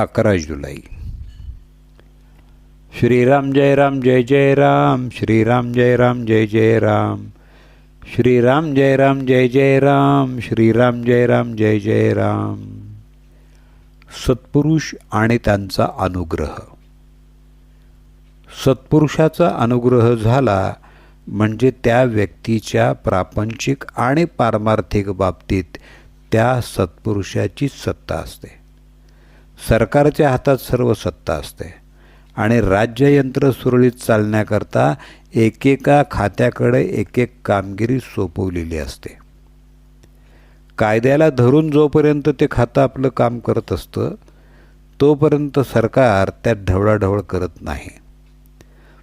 अकरा जुलै. श्रीराम जय राम जय जय राम. श्रीराम जय राम जय जय राम. श्रीराम जय राम जय जय राम. श्रीराम जय राम जय जय राम. सत्पुरुष आणि त्यांचा अनुग्रह. सत्पुरुषाचा अनुग्रह झाला म्हणजे त्या व्यक्तीच्या प्रापंचिक आणि पारमार्थिक बाबतीत त्या सत्पुरुषाचीच सत्ता असते. सरकारच्या हातात सर्व सत्ता असते. आणि राज्ययंत्र सुरळीत चालण्याकरता एकेका खात्याकडे एक एक कामगिरी सोपवलेली असते. कायद्याला धरून जोपर्यंत ते खातं आपलं काम करत असतं तोपर्यंत सरकार त्यात ढवळाढवळ करत नाही.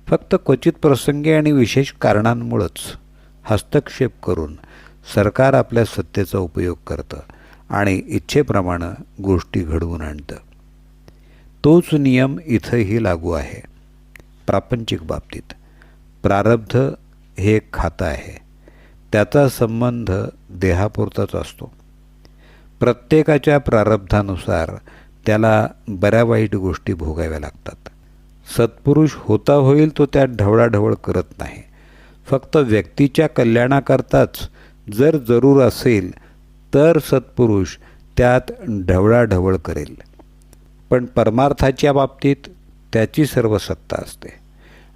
फक्त क्वचित प्रसंगी आणि विशेष कारणांमुळंच हस्तक्षेप करून सरकार आपल्या सत्तेचा उपयोग करतं आणि इच्छेप्रमाणे गोष्टी घडवून आणतं. तोच नियम इथंही लागू आहे. प्रापंचिक बाबतीत. प्रारब्ध हे एक खातं आहे. त्याचा संबंध देहापुरताच असतो. प्रत्येकाच्या प्रारब्धानुसार त्याला बऱ्या वाईट गोष्टी भोगाव्या लागतात. सत्पुरुष होता होईल तो त्यात ढवळाढवळ करत नाही. फक्त व्यक्तीच्या कल्याणाकरताच जर जरूर असेल तर सत्पुरुष त्यात ढवळाढवळ करेल. पण परमार्थाच्या बाबतीत त्याची सर्व सत्ता असते.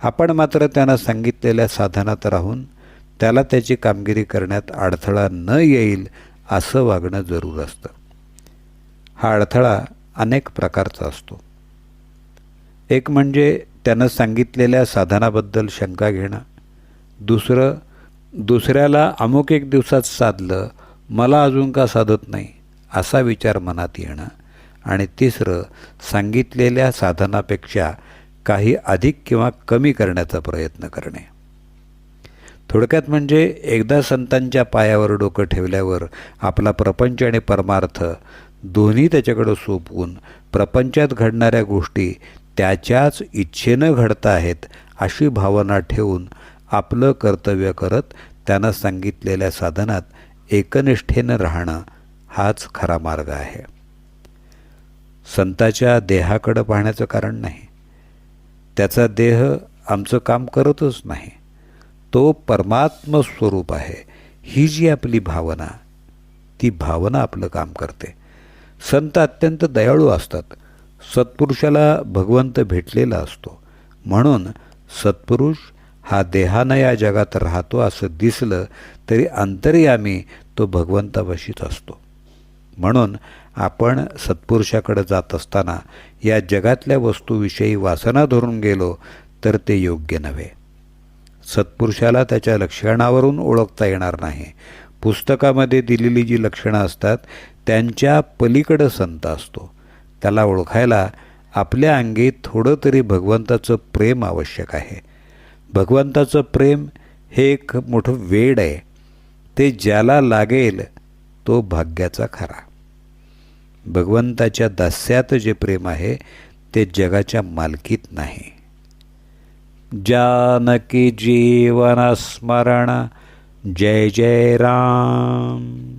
आपण मात्र त्यांना सांगितलेल्या साधनात राहून त्याला त्याची कामगिरी करण्यात अडथळा न येईल असं वागणं जरूर असतं. हा अडथळा अनेक प्रकारचा असतो. एक म्हणजे त्यानं सांगितलेल्या साधनाबद्दल शंका घेणं. दुसरं दुसऱ्याला अमुक एक दिवसात साधलं मला अजून का साधत नाही असा विचार मनात येणं. आणि तिसरं सांगितलेल्या साधनापेक्षा काही अधिक किंवा कमी करण्याचा प्रयत्न करणे. थोडक्यात म्हणजे एकदा संतांच्या पायावर डोकं ठेवल्यावर आपला प्रपंच आणि परमार्थ दोन्ही त्याच्याकडं सोपवून प्रपंचात घडणाऱ्या गोष्टी त्याच्याच इच्छेनं घडत आहेत अशी भावना ठेवून आपलं कर्तव्य करत त्यानं सांगितलेल्या साधनात एकनिष्ठेनं राहणं हाच खरा मार्ग आहे. संताच्या देहाकडं पाहण्याचं कारण नाही. त्याचा देह आमचं काम करतच नाही. तो परमात्म स्वरूप आहे. ही जी आपली भावना ती भावना आपलं काम करते. संत अत्यंत दयाळू असतात. सत्पुरुषाला भगवंत भेटलेला असतो. म्हणून सत्पुरुष हा देहानं या जगात राहतो असं दिसलं तरी अंतर्यामी तो भगवंतापाशीच असतो. म्हणून आपण सत्पुरुषाकडे जात असताना या जगातल्या वस्तूविषयी वासना धरून गेलो तर ते योग्य नव्हे. सत्पुरुषाला त्याच्या लक्षणावरून ओळखता येणार नाही. पुस्तकामध्ये दिलेली जी लक्षणं असतात त्यांच्या पलीकडं संत असतो. त्याला ओळखायला आपल्या अंगी थोडं तरी भगवंताचं प्रेम आवश्यक आहे. भगवंताचं प्रेम हे एक मोठं वेड आहे. ते ज्याला लागेल तो भाग्याचा खरा. भगवंताच्या दास्यात जे प्रेम आहे ते जगाच्या मालकीत नाही. जानकी जीवन स्मरण जय जय राम.